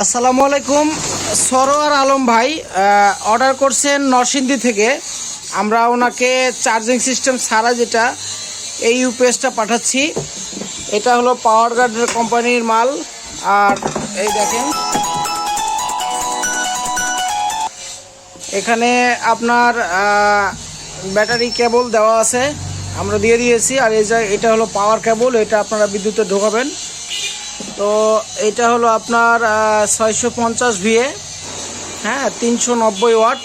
আসসালামু আলাইকুম। সরোয়ার আলম ভাই অর্ডার করছেন নরসিংদী থেকে। আমরা ওনাকে চার্জিং সিস্টেম ছাড়া যেটা এই ইউপিএসটা পাঠাচ্ছি, এটা হলো পাওয়ার গার্ডের কোম্পানির মাল। আর এই দেখেন, এখানে আপনার ব্যাটারি কেবল দেওয়া আছে। আমরা দিয়ে দিয়েছি, আর এই যে এটা হলো পাওয়ার কেবল এটা আপনারা বিদ্যুতে ঢোকাবেন। তো এটা হলো আপনার ছয়শো পঞ্চাশ ভিএ হ্যাঁ তিনশো নব্বই ওয়াট।